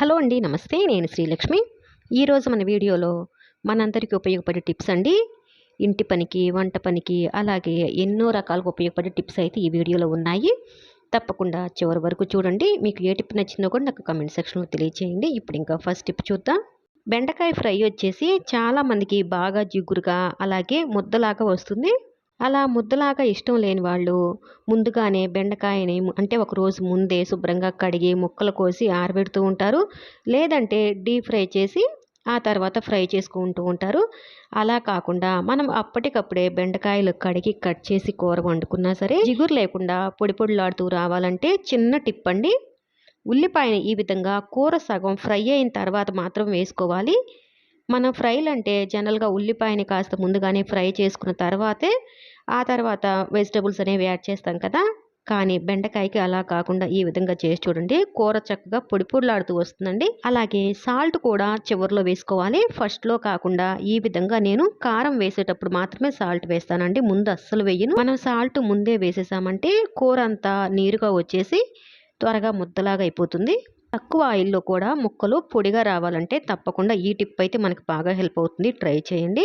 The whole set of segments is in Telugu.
హలో అండి నమస్తే నేను శ్రీలక్ష్మి. ఈరోజు మన వీడియోలో మనందరికీ ఉపయోగపడే టిప్స్ అండి. ఇంటి పనికి వంట పనికి అలాగే ఎన్నో రకాలుగా ఉపయోగపడే టిప్స్ అయితే ఈ వీడియోలో ఉన్నాయి. తప్పకుండా చివరి వరకు చూడండి. మీకు ఏ టిప్ నచ్చిందో కూడా నాకు కమెంట్ సెక్షన్లో తెలియచేయండి. ఇప్పుడు ఇంకా ఫస్ట్ టిప్ చూద్దాం. బెండకాయ ఫ్రై వచ్చేసి చాలామందికి బాగా జిగురుగా అలాగే ముద్దలాగా వస్తుంది. అలా ముద్దలాగా ఇష్టం లేని వాళ్ళు ముందుగానే బెండకాయని అంటే ఒక రోజు ముందే శుభ్రంగా కడిగి ముక్కలు కోసి ఆరబెడుతూ ఉంటారు. లేదంటే డీప్ ఫ్రై చేసి ఆ తర్వాత ఫ్రై చేసుకుంటూ ఉంటారు. అలా కాకుండా మనం అప్పటికప్పుడే బెండకాయలు కడిగి కట్ చేసి కూర వండుకున్నా సరే జిగురు లేకుండా పొడి పొడిలాడుతూ రావాలంటే చిన్న టిప్ అండి. ఉల్లిపాయని ఈ విధంగా కూర సగం ఫ్రై అయిన తర్వాత మాత్రం వేసుకోవాలి. మనం ఫ్రైలు అంటే జనరల్గా ఉల్లిపాయని కాస్త ముందుగానే ఫ్రై చేసుకున్న తర్వాతే ఆ తర్వాత వెజిటబుల్స్ అనేవి యాడ్ చేస్తాం కదా. కానీ బెండకాయకి అలా కాకుండా ఈ విధంగా చేసి చూడండి. కూర చక్కగా పొడి పొడిలాడుతూ వస్తుందండి. అలాగే సాల్ట్ కూడా చివరిలో వేసుకోవాలి. ఫస్ట్లో కాకుండా ఈ విధంగా నేను కారం వేసేటప్పుడు మాత్రమే సాల్ట్ వేస్తానండి. ముందు అస్సలు వేయను. మనం సాల్ట్ ముందే వేసేసామంటే కూర అంతా నీరుగా వచ్చేసి త్వరగా ముద్దలాగా అయిపోతుంది. తక్కువ ఆయిల్లో కూడా ముక్కలు పొడిగా రావాలంటే తప్పకుండా ఈ టిప్ అయితే మనకు బాగా హెల్ప్ అవుతుంది. ట్రై చేయండి.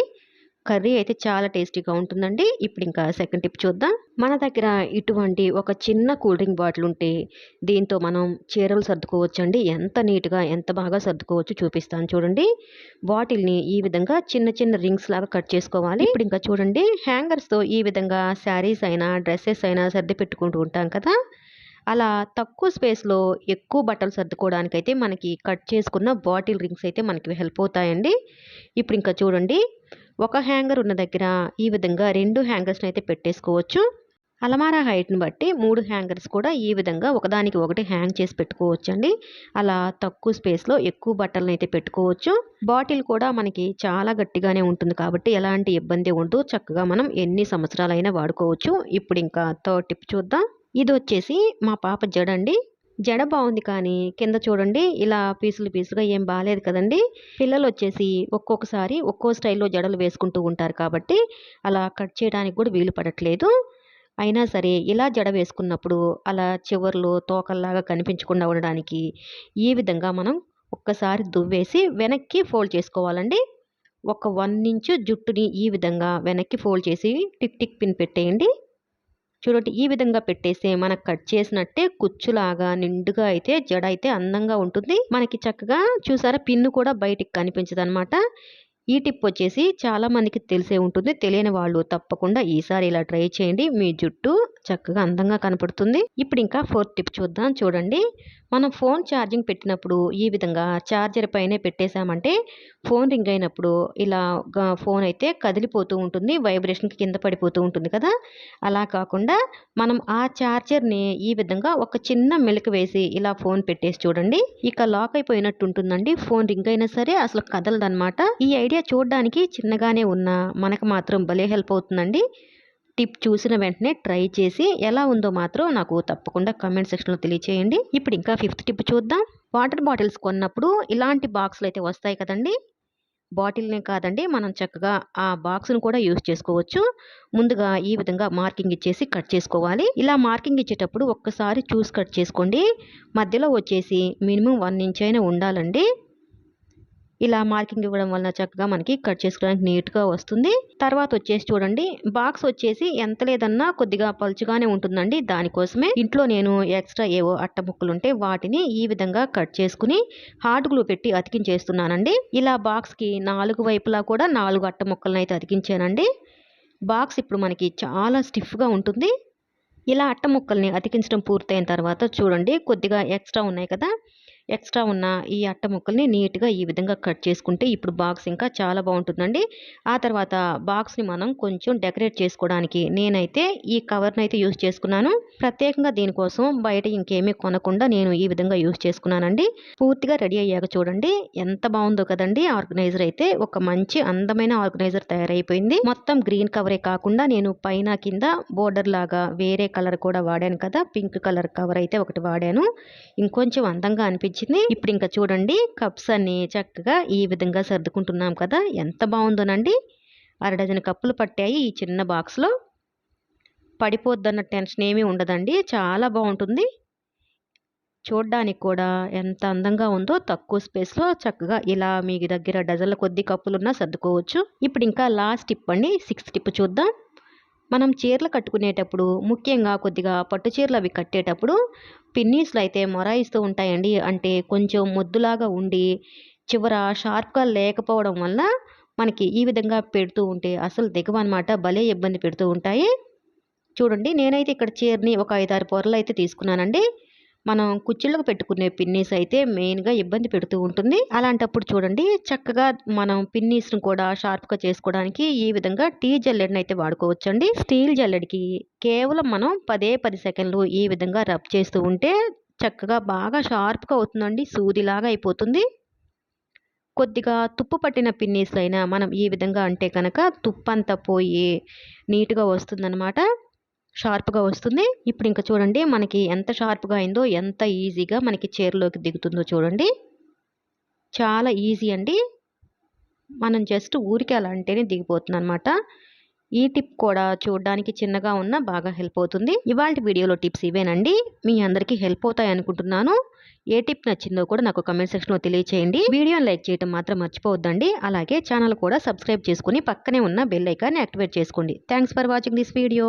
కర్రీ అయితే చాలా టేస్టీగా ఉంటుందండి. ఇప్పుడు ఇంకా సెకండ్ టిప్ చూద్దాం. మన దగ్గర ఇటువంటి ఒక చిన్న కూల్ డ్రింక్ బాటిల్ ఉంటే దీంతో మనం చీరలు సర్దుకోవచ్చు ఎంత నీట్గా ఎంత బాగా సర్దుకోవచ్చు చూపిస్తాను చూడండి. బాటిల్ని ఈ విధంగా చిన్న చిన్న రింగ్స్ లాగా కట్ చేసుకోవాలి. ఇప్పుడు ఇంకా చూడండి. హ్యాంగర్స్తో ఈ విధంగా శారీస్ అయినా డ్రెస్సెస్ అయినా సర్ది పెట్టుకుంటూ ఉంటాం కదా. అలా తక్కువ స్పేస్లో ఎక్కువ బట్టలు సర్దుకోవడానికైతే మనకి కట్ చేసుకున్న బాటిల్ రింగ్స్ అయితే మనకి హెల్ప్ అవుతాయండి. ఇప్పుడు ఇంకా చూడండి ఒక హ్యాంగర్ ఉన్న దగ్గర ఈ విధంగా రెండు హ్యాంగర్స్ని అయితే పెట్టేసుకోవచ్చు. అలమారా హైట్ని బట్టి మూడు హ్యాంగర్స్ కూడా ఈ విధంగా ఒకదానికి ఒకటి హ్యాంగ్ చేసి పెట్టుకోవచ్చు అండి అలా తక్కువ స్పేస్లో ఎక్కువ బట్టలను అయితే పెట్టుకోవచ్చు. బాటిల్ కూడా మనకి చాలా గట్టిగానే ఉంటుంది కాబట్టి ఎలాంటి ఇబ్బంది ఉండదు. చక్కగా మనం ఎన్ని సంవత్సరాలైనా వాడుకోవచ్చు. ఇప్పుడు ఇంకా థర్డ్ టిప్ చూద్దాం. ఇది వచ్చేసి మా పాప జడ అండి జడ బాగుంది కానీ కింద చూడండి ఇలా పీసులు పీసులుగా ఏం బాగాలేదు కదండి. పిల్లలు వచ్చేసి ఒక్కొక్కసారి ఒక్కో స్టైల్లో జడలు వేసుకుంటూ ఉంటారు కాబట్టి అలా కట్ చేయడానికి కూడా వీలు పడట్లేదు. అయినా సరే ఇలా జడ వేసుకున్నప్పుడు అలా చివర్లు తోకల్లాగా కనిపించకుండా ఉండడానికి ఈ విధంగా మనం ఒక్కసారి దువ్వేసి వెనక్కి ఫోల్డ్ చేసుకోవాలండి. ఒక వన్ ఇంచు జుట్టుని ఈ విధంగా వెనక్కి ఫోల్డ్ చేసి టిక్ టిక్ పిన్ పెట్టేయండి. చూడండి ఈ విధంగా పెట్టేస్తే మనకు కట్ చేసినట్టే కుచ్చులాగా నిండుగా అయితే జడ అయితే అందంగా ఉంటుంది. మనకి చక్కగా చూసారా పిన్ను కూడా బయటికి కనిపించదు అనమాట ఈ టిప్ వచ్చేసి చాలా మందికి తెలిసే ఉంటుంది. తెలియని వాళ్ళు తప్పకుండా ఈసారి ఇలా ట్రై చేయండి. మీ జుట్టు చక్కగా అందంగా కనపడుతుంది. ఇప్పుడు ఇంకా ఫోర్త్ టిప్ చూద్దాం. చూడండి. మనం ఫోన్ ఛార్జింగ్ పెట్టినప్పుడు ఈ విధంగా ఛార్జర్ పైనే పెట్టేశామంటే ఫోన్ రింగ్ అయినప్పుడు ఇలా ఫోన్ అయితే కదిలిపోతూ ఉంటుంది వైబ్రేషన్కి కింద పడిపోతూ ఉంటుంది కదా? అలా కాకుండా మనం ఆ ఛార్జర్ని ఈ విధంగా ఒక చిన్న మెలకు వేసి ఇలా ఫోన్ పెట్టేసి చూడండి. ఇక లాక్ అయిపోయినట్టు ఉంటుందండి. ఫోన్ రింగ్ అయినా సరే అసలు కదలదనమాట ఈ ఐడియా చూడడానికి చిన్నగానే ఉన్నా మనకు మాత్రం భలే హెల్ప్ అవుతుందండి. టిప్ చూసిన వెంటనే ట్రై చేసి ఎలా ఉందో మాత్రం నాకు తప్పకుండా కమెంట్ సెక్షన్లో తెలియచేయండి. ఇప్పుడు ఇంకా ఫిఫ్త్ టిప్ చూద్దాం. వాటర్ బాటిల్స్ కొన్నప్పుడు ఇలాంటి బాక్సులు అయితే వస్తాయి కదండి. బాటిల్నే కాదండి మనం చక్కగా ఆ బాక్స్ను కూడా యూస్ చేసుకోవచ్చు. ముందుగా ఈ విధంగా మార్కింగ్ ఇచ్చేసి కట్ చేసుకోవాలి. ఇలా మార్కింగ్ ఇచ్చేటప్పుడు ఒక్కసారి చూసి కట్ చేసుకోండి. మధ్యలో వచ్చేసి మినిమం వన్ ఇంచ్ అయినా ఉండాలండి. ఇలా మార్కింగ్ ఇవ్వడం వలన చక్కగా మనకి కట్ చేసుకోవడానికి నీట్గా వస్తుంది. తర్వాత వచ్చేసి చూడండి బాక్స్ వచ్చేసి ఎంత లేదన్నా కొద్దిగా పలుచుగానే ఉంటుందండి. దానికోసమే ఇంట్లో నేను ఎక్స్ట్రా ఏవో అట్ట ముక్కలు ఉంటే వాటిని ఈ విధంగా కట్ చేసుకుని హార్డ్ గ్లూ పెట్టి అతికించేస్తున్నానండి. ఇలా బాక్స్కి నాలుగు వైపులా కూడా నాలుగు అట్ట ముక్కలను అయితే అతికించానండి. బాక్స్ ఇప్పుడు మనకి చాలా స్టిఫ్గా ఉంటుంది. ఇలా అట్ట ముక్కల్ని అతికించడం పూర్తయిన తర్వాత చూడండి కొద్దిగా ఎక్స్ట్రా ఉన్నాయి కదా. ఎక్స్ట్రా ఉన్న ఈ అట్ట ముక్కల్ని నీట్గా ఈ విధంగా కట్ చేసుకుంటే ఇప్పుడు బాక్స్ ఇంకా చాలా బాగుంటుందండి. ఆ తర్వాత బాక్స్ని మనం కొంచెం డెకరేట్ చేసుకోవడానికి నేనైతే ఈ కవర్ని అయితే యూజ్ చేసుకున్నాను. ప్రత్యేకంగా దీనికోసం బయట ఇంకేమీ కొనకుండా నేను ఈ విధంగా యూజ్ చేసుకున్నానండి. పూర్తిగా రెడీ అయ్యాక చూడండి ఎంత బాగుందో కదండి. ఆర్గనైజర్ అయితే ఒక మంచి అందమైన ఆర్గనైజర్ తయారైపోయింది. మొత్తం గ్రీన్ కవరే కాకుండా నేను పైన కింద బోర్డర్ లాగా వేరే కలర్ కూడా వాడాను కదా. పింక్ కలర్ కవర్ అయితే ఒకటి వాడాను. ఇంకొంచెం అందంగా అనిపించింది అనిపించింది ఇప్పుడు ఇంకా చూడండి కప్స్ అన్ని చక్కగా ఈ విధంగా సర్దుకుంటున్నాం కదా. ఎంత బాగుందోనండి. అర డజన్ కప్పులు పట్టాయి ఈ చిన్న బాక్స్లో. పడిపోద్దన్న టెన్షన్ ఏమీ ఉండదండి. చాలా బాగుంటుంది. చూడ్డానికి కూడా ఎంత అందంగా ఉందో తక్కువ స్పేస్లో చక్కగా ఇలా మీ దగ్గర డజన్ల కొద్ది కప్పులున్నా సర్దుకోవచ్చు. ఇప్పుడు ఇంకా లాస్ట్ టిప్ అండి. సిక్స్త్ టిప్ చూద్దాం. మనం చీరలు కట్టుకునేటప్పుడు ముఖ్యంగా కొద్దిగా పట్టు చీరలు అవి కట్టేటప్పుడు పిన్నీస్లు అయితే మొరాయిస్తూ ఉంటాయండి. అంటే కొంచెం మొద్దులాగా ఉండి చివర షార్ప్గా లేకపోవడం వల్ల మనకి ఈ విధంగా పెడుతూ ఉంటే అసలు దిగవన్నమాట భలే ఇబ్బంది పెడుతూ ఉంటాయి. చూడండి నేనైతే ఇక్కడ చీరని ఒక ఐదారు పొరలు అయితే తీసుకున్నానండి. మనం కుర్చీలకు పెట్టుకునే పిన్నీస్ అయితే మెయిన్గా ఇబ్బంది పెడుతూ ఉంటుంది. అలాంటప్పుడు చూడండి చక్కగా మనం పిన్నీస్ను కూడా షార్ప్గా చేసుకోవడానికి ఈ విధంగా టీ జల్లెడని అయితే వాడుకోవచ్చండి. స్టీల్ జల్లెడికి కేవలం మనం పదే పది సెకండ్లు ఈ విధంగా రబ్ చేస్తూ ఉంటే చక్కగా బాగా షార్ప్గా అవుతుందండి సూదిలాగా అయిపోతుంది. కొద్దిగా తుప్పు పట్టిన పిన్నీస్ అయినా మనం ఈ విధంగా అంటే కనుక తుప్పంతా పోయి నీట్గా వస్తుందన్నమాట. షార్ప్గా వస్తుంది. ఇప్పుడు ఇంకా చూడండి మనకి ఎంత షార్ప్గా అయిందో ఎంత ఈజీగా మనకి చీరలోకి దిగుతుందో చూడండి. చాలా ఈజీ అండి. మనం జస్ట్ ఊరికి అలా అంటేనే దిగిపోతుంది అనమాట ఈ టిప్ కూడా చూడడానికి చిన్నగా ఉన్న బాగా హెల్ప్ అవుతుంది. ఇవాళ వీడియోలో టిప్స్ ఇవేనండి. మీ అందరికీ హెల్ప్ అవుతాయి అనుకుంటున్నాను. ఏ టిప్ నచ్చిందో కూడా నాకు కమెంట్ సెక్షన్లో తెలియచేయండి. వీడియోని లైక్ చేయడం మాత్రం మర్చిపోవద్దండి. అలాగే ఛానల్ కూడా సబ్స్క్రైబ్ చేసుకుని పక్కనే ఉన్న బెల్ ఐకాన్ని యాక్టివేట్ చేసుకోండి. Thanks for watching this video.